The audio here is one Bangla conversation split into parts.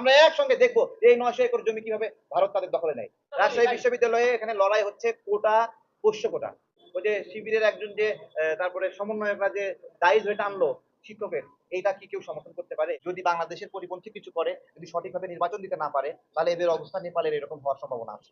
আমরা একসঙ্গে দেখব এই নয়শো একর জমি কীভাবে ভারত তাদের দখলে নেয়। রাজশাহী বিশ্ববিদ্যালয়ে এখানে লড়াই হচ্ছে কোটা, পোষ্য কোটা। ওই যে শিবিরের একজন যে তারপরে সমন্বয়করা যে দায়ী হয়ে টানলো শিক্ষকের, এইটা কি কেউ সমর্থন করতে পারে? যদি বাংলাদেশের পরিপন্থী কিছু করে, যদি সঠিকভাবে নির্বাচন দিতে না পারে, তাহলে এদের অবস্থা নেপালের এরকম হওয়ার সম্ভাবনা আছে।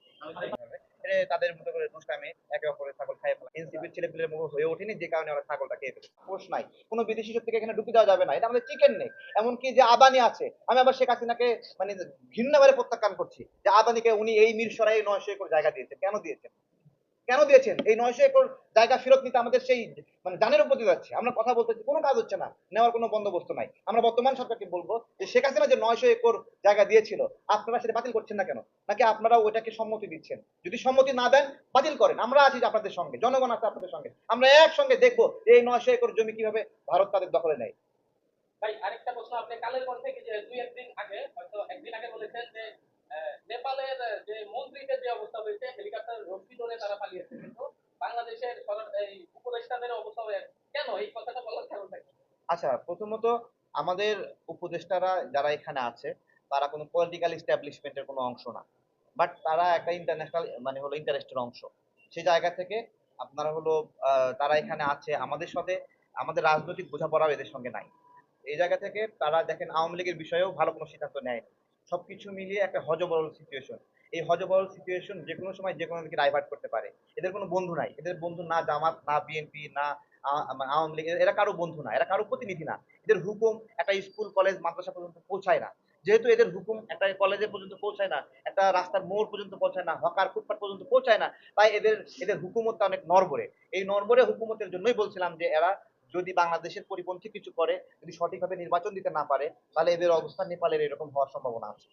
তাদের মতো করে দুষ্টামে একে অপরের ছাগল খাই ফেলা। এনসিপির ছেলে পেলের মুখ হয়ে ওঠেনি, যে কারণে ওরা ছাগলটা খেয়ে ফেলে পোষ নাই। কোনো বিদেশি শক্তিকে এখানে ঢুকে দেওয়া যাবে না। এটা আমাদের চিকেন নেই। এমনকি যে আদানি আছে, আমি আবার শেখ হাসিনাকে মানে ঘৃণাভাবে প্রত্যাখ্যান করছি যে আদানিকে উনি এই মিরসরাই নয়শো করে জায়গা দিয়েছে কেন দিয়েছেন? কেন দিয়েছেন? এই নয়শো একর জায়গা ফেরত নিতে আমাদের সেই মানে জানের উপর দিয়ে যাচ্ছে। আমরা কথা বলতেছি কোনো কাজ হচ্ছে না। নেওয়ার কোনো বন্দোবস্ত নাই। আমরা বর্তমান সরকারকে বলব যে শেখ হাসিনা যে নয়শো একর জায়গা দিয়েছিল, আপনারা সেটা বাতিল করছেন না কেন? নাকি আপনারা ওইটাকে সম্মতি দিচ্ছেন? যদি সম্মতি না দেন, বাতিল করেন। আমরা আছি আপনাদের সঙ্গে। জনগণ আছে আপনাদের সঙ্গে। আমরা একসঙ্গে দেখব যে এই নয়শো একর জমি কীভাবে ভারত তাদের দখলে নেয়। ভাই, আরেকটা প্রশ্ন আপনি কালের কণ্ঠে থেকে যে দুই একদিন আগে, হয়তো একদিন আগে বলেছেন যে আহ, নেপালের আহ, যে মন্ত্রীদের যে অবস্থা হয়েছে হেলিকপ্টার রশ্মি আচ্ছা প্রথমত আমাদের উপদেষ্টারা যারা এখানে আছে, তারা কোনো পলিটিক্যাল এস্টাবলিশমেন্টের কোনো অংশ না। বাট তারা একটা ইন্টারন্যাশনাল মানে হলো ইন্টারেস্টের অংশ। সেই জায়গা থেকে আপনারা হলো তারা এখানে আছে, আমাদের সাথে আমাদের রাজনৈতিক বোঝাপড়াও এদের সঙ্গে নাই। এই জায়গা থেকে তারা দেখেন আওয়ামী লীগের বিষয়েও ভালো কোনো সিদ্ধান্ত নেয়নি। সবকিছু মিলিয়ে একটা হজবরল সিচুয়েশন এই হজবরল সিচুয়েশন যে কোনো সময় যে কোনো দিকে ডাইভার্ট করতে পারে। এদের কোনো বন্ধু নাই। এদের বন্ধু না জামাত, না বিএনপি না আওয়ামী লীগ, এরা কারও বন্ধু না। এরা কারও প্রতিনিধি না। এদের হুকুম একটা স্কুল, কলেজ, মাদ্রাসা পর্যন্ত পৌঁছায় না। যেহেতু এদের হুকুম একটা কলেজে পর্যন্ত পৌঁছায় না, একটা রাস্তার মোড় পর্যন্ত পৌঁছায় না, হকার ফুটপাত পর্যন্ত পৌঁছায় না, তাই এদের এদের হুকুমতটা অনেক নরবরে এই নরবরে হুকুমতের জন্যই বলছিলাম যে এরা যদি বাংলাদেশের পরিপন্থী কিছু করে, যদি সঠিকভাবে নির্বাচন দিতে না পারে, তাহলে এদের অবস্থা নেপালের এরকম হওয়ার সম্ভাবনা আছে।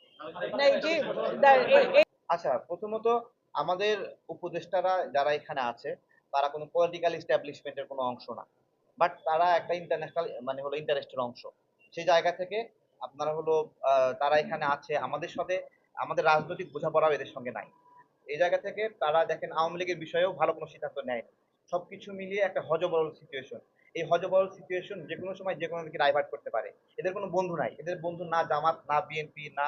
আচ্ছা প্রথমত আমাদের উপদেষ্টারা যারা এখানে আছে, তারা কোনো পলিটিক্যাল এস্টাবলিশমেন্টের কোনো অংশ না। বাট তারা একটা ইন্টারন্যাশনাল মানে হলো ইন্টারেস্টের অংশ। সেই জায়গা থেকে আপনারা হলো তারা এখানে আছে, আমাদের সাথে, আমাদের রাজনৈতিক বোঝাপড়াও এদের সঙ্গে নাই। এই জায়গা থেকে তারা দেখেন আওয়ামী লীগের বিষয়েও ভালো কোনো সিদ্ধান্ত নেয়নি সবকিছু মিলিয়ে একটা হজবরল সিচুয়েশন এই হজবরল সিচুয়েশন যে কোনো সময় যে কোনো দিকে ডাইভার্ট করতে পারে। এদের কোনো বন্ধু নাই। এদের বন্ধু না জামাত, না বিএনপি না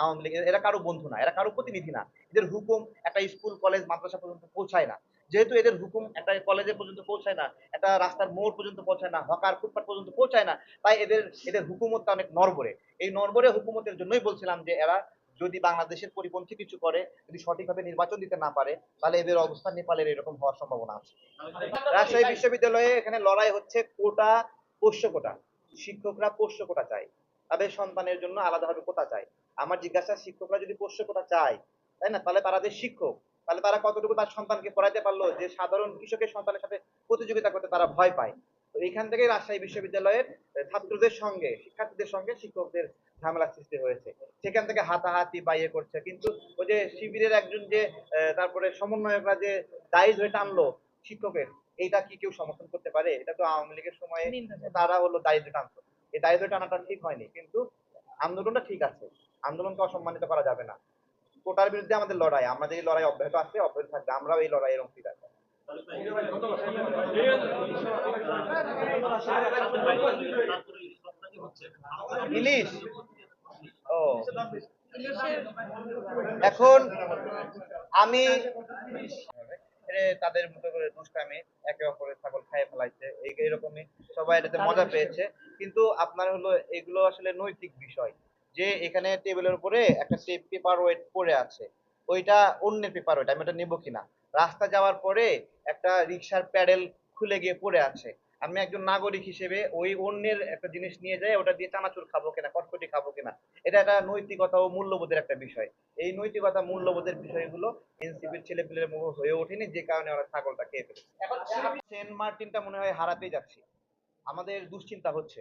আওয়ামী লীগ এরা কারও বন্ধু না, এরা কারও প্রতিনিধি না। এদের হুকুম একটা স্কুল, কলেজ, মাদ্রাসা পর্যন্ত পৌঁছায় না। যেহেতু এদের হুকুম একটা কলেজে পর্যন্ত পৌঁছায় না, একটা রাস্তার মোড় পর্যন্ত পৌঁছায় না, হকার ফুটপাত পর্যন্ত পৌঁছায় না, তাই এদের এদের হুকুমতটা অনেক নরবরে এই নরবরে হুকুমতের জন্যই বলছিলাম যে এরা যদি বাংলাদেশের পরিপন্থী কিছু করে, যদি সঠিকভাবে নির্বাচন দিতে না পারে, তাহলে এদের অবস্থা নেপালের এরকম হওয়ার সম্ভাবনা আছে। রাজশাহী বিশ্ববিদ্যালয়ে এখানে লড়াই হচ্ছে কোটা পোষ্য কোটা শিক্ষকরা পোষ্য কোটা চায়। তাদের সন্তানের জন্য আলাদাভাবে কোটা চায়? আমার জিজ্ঞাসা শিক্ষকরা যদি পোষ্য কোটা চায় তাই না? তাহলে তারা যে শিক্ষক তাহলে তারা কতটুকু তার সন্তানকে পড়াইতে পারল যে সাধারণ কৃষকের সন্তানের সাথে প্রতিযোগিতা করতে তারা ভয় পায়? তো এখান থেকে রাজশাহী বিশ্ববিদ্যালয়ের ছাত্রদের সঙ্গে শিক্ষার্থীদের সঙ্গে শিক্ষকদের ঝামেলা সৃষ্টি হয়েছে। সেখান থেকে হাতাহাতি বা ইয়ে করছে। কিন্তু ওই যে শিবিরের একজন যে তারপরে সমন্বয়করা যে দায়ী হয়ে টানলো শিক্ষকের এইটা কি কেউ সমর্থন করতে পারে? এটা তো আওয়ামী লীগের সময়ে। তারা হলো দায়িত্ব টানতো। এই দায়িত্ব টানাটা ঠিক হয়নি, কিন্তু আন্দোলনটা ঠিক আছে। আন্দোলনকে অসম্মানিত করা যাবে না। কোটার বিরুদ্ধে আমাদের লড়াই আমাদের এই লড়াই অব্যাহত আছে, অব্যাহত থাকবে, আমরাও এই লড়াইয়ের অংশীদার ইলিশ? ও। এখন আমি তাদের মতো করে দুষ্টামি, একে অপরের ছাগল খাইয়ে ফেলাইছে, এই এরকমই সবাই এটাতে মজা পেয়েছে। কিন্তু আপনার হলো এগুলো আসলে নৈতিক বিষয়। যে এখানে টেবিলের উপরে একটা পেপার ওয়েট পড়ে আছে, ওইটা অন্যের পেপার ওয়েট আমি ওটা নেব কিনা? রাস্তা যাওয়ার পরে একটা রিক্সার প্যাডেল খুলে গিয়ে পড়ে আছে। আমি একজন নাগরিক হিসেবে ওই অন্যের একটা জিনিস নিয়ে যাই, ওটা দিয়ে চানাচুর খাব কিনা, কটকটি খাব কিনা? এটা একটা নৈতিকতা ও মূল্যবোধের একটা বিষয়। এই নৈতিকতা, মূল্যবোধের বিষয়গুলো এনসিপির ছেলে পেলের হয়ে ওঠেনি, যে কারণে ওরা ছাগলটা খেয়ে ফেলেছে। এখন সেন্ট মার্টিনটা মনে হয় হারাতেই যাচ্ছি। আমাদের দুশ্চিন্তা হচ্ছে।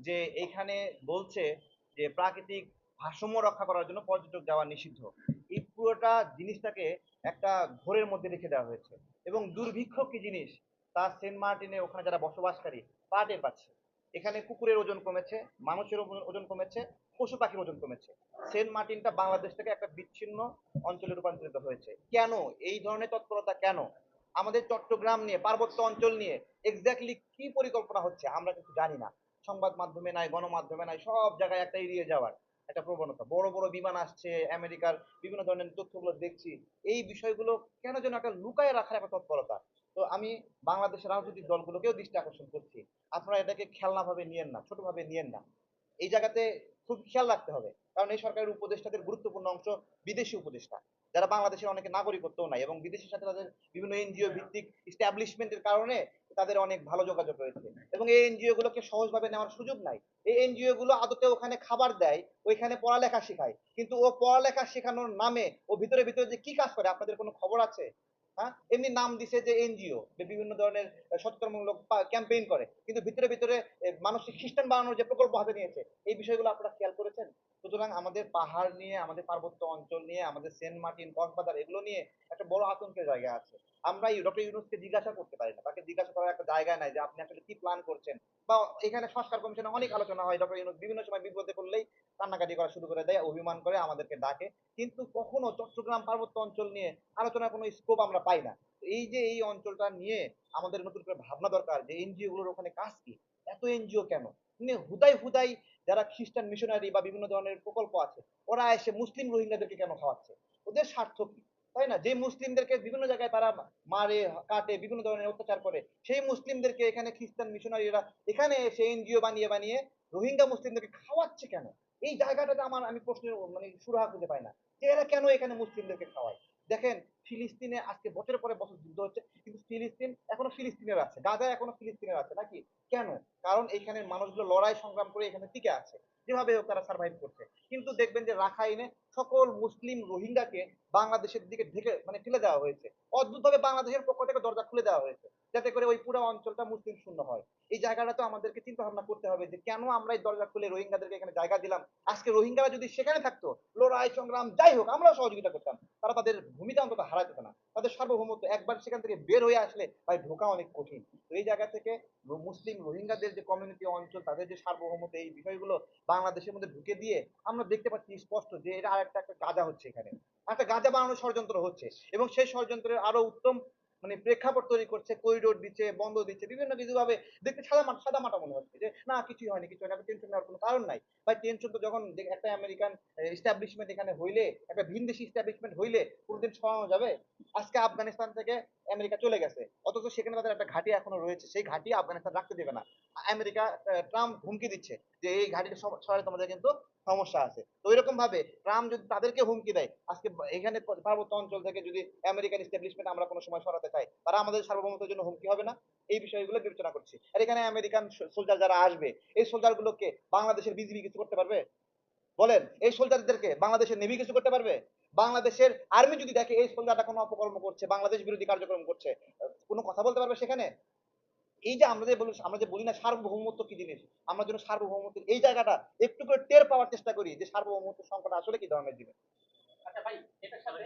যে এইখানে বলছে যে প্রাকৃতিক ভারসাম্য রক্ষা করার জন্য পর্যটক যাওয়া নিষিদ্ধ। এই পুরোটা জিনিসটাকে একটা ঘোরের মধ্যে রেখে দেওয়া হয়েছে। এবং দুর্ভিক্ষ কি জিনিস? তা সেন্ট মার্টিনে ওখানে যারা বসবাসকারী, তা টের পাচ্ছে। এখানে কুকুরের ওজন কমেছে, মানুষের ওজন- ওজন কমেছে, পশু পাখির ওজন কমেছে। সেন্ট মার্টিনটা বাংলাদেশ থেকে একটা বিচ্ছিন্ন অঞ্চলে রূপান্তরিত হয়েছে। কেন? এই ধরনের তৎপরতা কেন? আমাদের চট্টগ্রাম নিয়ে, পার্বত্য অঞ্চল নিয়ে এক্স্যাক্টলি কি পরিকল্পনা হচ্ছে আমরা কিন্তু জানি না। সংবাদ মাধ্যমে নাই, গণমাধ্যমে নাই, সব জায়গায় একটা এড়িয়ে যাওয়ার একটা প্রবণতা। বড় বড় বিমান আসছে, আমেরিকার বিভিন্ন ধরনের তথ্যগুলো দেখছি। এই বিষয়গুলো কেন যেন একটা লুকায় রাখার একটা তৎপরতা। তো আমি বাংলাদেশের রাজনৈতিক দলগুলোকেও দৃষ্টি আকর্ষণ করছি। আপনারা এটাকে খেলনা ভাবে নিয়েন না ছোট ভাবে নিয়েন না। এই জায়গাতে খুব খেয়াল রাখতে হবে। কারণ এই সরকারের উপদেষ্টাদের গুরুত্বপূর্ণ অংশ বিদেশি উপদেষ্টা। যারা বাংলাদেশের অনেকে নাগরিকত্বও নাই এবং বিদেশের সাথে তাদের বিভিন্ন এনজিও ভিত্তিক ইস্টাবলিশমেন্টের কারণে তাদের অনেক ভালো যোগাযোগ রয়েছে। এবং এই এনজিও গুলোকে সহজভাবে নেওয়ার সুযোগ নাই। এই এনজিও গুলো আদতে ওখানে খাবার দেয়, ওইখানে পড়ালেখা শেখায়। কিন্তু ও পড়ালেখা শেখানোর নামে ও ভিতরে ভিতরে যে কি কাজ করে, আপনাদের কোনো খবর আছে? হ্যাঁ? এমনি নাম দিছে যে এনজিও বিভিন্ন ধরনের সচেতনমূলক ক্যাম্পেইন করে। কিন্তু ভিতরে ভিতরে মানুষকে খ্রিস্টান বানানোর যে প্রকল্প হাতে নিয়েছে, এই বিষয়গুলো আপনারা খেয়াল করেছেন? সুতরাং আমাদের পাহাড় নিয়ে, আমাদের পার্বত্য অঞ্চল নিয়ে, আমাদের সেন্ট মার্টিন, কক্সবাজার, এগুলো নিয়ে একটা বড় আতঙ্কের জায়গা আছে। আমরা ডক্টর ইউনুসকে জিজ্ঞাসা করতে পারি না। তাকে জিজ্ঞাসা করার একটা জায়গা নাই যে আপনি আসলে কি প্ল্যান করছেন? বা এখানে সংস্কার কমিশনে অনেক আলোচনা হয়, ডক্টর ইউনুস বিভিন্ন সময় বিপদে পড়লেই কান্নাকাটি করা শুরু করে দেয়, অভিমান করে আমাদেরকে ডাকে। কিন্তু কখনো চট্টগ্রাম পার্বত্য অঞ্চল নিয়ে আলোচনার কোনো স্কোপ আমরা পাই না। এই যে এই অঞ্চলটা নিয়ে আমাদের নতুন করে ভাবনা দরকার যে এনজিও গুলোর ওখানে কাজ কি? এত এনজিও কেন? মানে হুদাই হুদাই যারা খ্রিস্টান মিশনারি বা বিভিন্ন ধরনের প্রকল্প আছে, ওরা এসে মুসলিম রোহিঙ্গাদেরকে কেন খাওয়াচ্ছে? ওদের স্বার্থ কি? তাই না? যে মুসলিমদেরকে বিভিন্ন জায়গায় তারা মারে, কাটে, বিভিন্ন ধরনের অত্যাচার করে, সেই মুসলিমদেরকে এখানে খ্রিস্টান মিশনারিরা এখানে এসে এনজিও বানিয়ে বানিয়ে রোহিঙ্গা মুসলিমদেরকে খাওয়াচ্ছে কেন? এই জায়গাটাতে আমার, আমি প্রশ্নের মানে সুরাহা খুঁজে পাই না যে এরা কেন এখানে মুসলিমদেরকে খাওয়ায়? দেখেন, ফিলিস্তিনে আজকে বছরের পরে বছর যুদ্ধ হচ্ছে, কিন্তু ফিলিস্তিন এখনও ফিলিস্তিনের আছে। গাজা এখনও ফিলিস্তিনের আছে, নাকি? কেন? কারণ এইখানের মানুষগুলো লড়াই সংগ্রাম করে এখানে টিকে আছে। যেভাবে হোক তারা সার্ভাইভ করছে। কিন্তু দেখবেন যে রাখাইনে সকল মুসলিম রোহিঙ্গাকে বাংলাদেশের দিকে ঢেকে মানে ঠেলে দেওয়া হয়েছে। অদ্ভুতভাবে বাংলাদেশের পক্ষ থেকে দরজা খুলে দেওয়া হয়েছে, যাতে করে ওই পুরো অঞ্চলটা মুসলিম শূন্য হয়। এই জায়গাটা তো আমাদেরকে চিন্তা ভাবনা করতে হবে যে কেন আমরা এই দরজা খুলে রোহিঙ্গাদেরকে এখানে জায়গা দিলাম? আজকে রোহিঙ্গারা যদি সেখানে থাকতো, লড়াই সংগ্রাম যাই হোক, আমরাও সহযোগিতা করতাম। তারা তাদের ভূমিকা অন্তত হারাতে না। তাদের সার্বভৌমত্ব একবার সেখান থেকে বের হয়ে আসলে তাই ঢোকা অনেক কঠিন। এই জায়গা থেকে মুসলিম রোহিঙ্গাদের যে কমিউনিটি অঞ্চল, তাদের যে সার্বভৌমত্ব, এই বিষয়গুলো বাংলাদেশের মধ্যে ঢুকে দিয়ে আমরা দেখতে পাচ্ছি স্পষ্ট যে এটা আরেকটা একটা গাঁজা হচ্ছে এখানে। একটা গাঁজা বানানোর ষড়যন্ত্র হচ্ছে এবং সেই ষড়যন্ত্রের আরও উত্তম মানে প্রেক্ষাপট তৈরি করছে করিডোর দিচ্ছে, বন্ধ দিচ্ছে, বিভিন্ন কিছু ভাবে দেখতে সাদা মাঠ সাদা মাটা মনে হচ্ছে যে, না, কিছুই হয়নি, কিছু হয়নি টেনশন নেওয়ার কোনো কারণ নাই। ভাই টেনশন তো যখন একটা আমেরিকান এস্টাবলিশমেন্ট এখানে হইলে, একটা ভিনদেশি এস্টাবলিশমেন্ট হইলে, কোনোদিন সরানো যাবে? আজকে আফগানিস্তান থেকে আমেরিকা চলে গেছে। অথচ সেখানে তাদের একটা ঘাঁটি এখনও রয়েছে। সেই ঘাঁটি আফগানিস্তান রাখতে দেবে না। আমেরিকা ট্রাম্প হুমকি দিচ্ছে যে এই ঘাঁটিটা সরালে তোমাদের কিন্তু সমস্যা আছে। তো এরকম ভাবে ট্রাম্প যদি তাদেরকে হুমকি দেয়, আজকে এখানে পার্বত্য অঞ্চল থেকে যদি আমেরিকান এস্টাবলিশমেন্ট আমরা কোনো সময় সরাতে চাই, তারা আমাদের সার্বভৌমত্বের জন্য হুমকি হবে না? এই বিষয়গুলো বিবেচনা করছি। আর এখানে আমেরিকান সোলজার যারা আসবে, এই সোলজার গুলোকে বাংলাদেশের বিজিবি কিছু করতে পারবে? বলেন, এই সোলজারদেরকে বাংলাদেশের নেভি কিছু করতে পারবে? বাংলাদেশের আর্মি যদি দেখে, এই সোলজারটা কোনো অপকর্ম করছে, বাংলাদেশ বিরোধী কার্যক্রম করছে কোনো কথা বলতে পারবে সেখানে? এই যে আমরা যে বলি, আমরা যে বলি না সার্বভৌমত্ব কি জিনিস, আমরা যেন সার্বভৌমত্ব এই জায়গাটা একটু করে টের পাওয়ার চেষ্টা করি যে সার্বভৌমত্ব সংকট আসলে কি ধরনের জিনিস আচ্ছা ভাই, এটার সাথে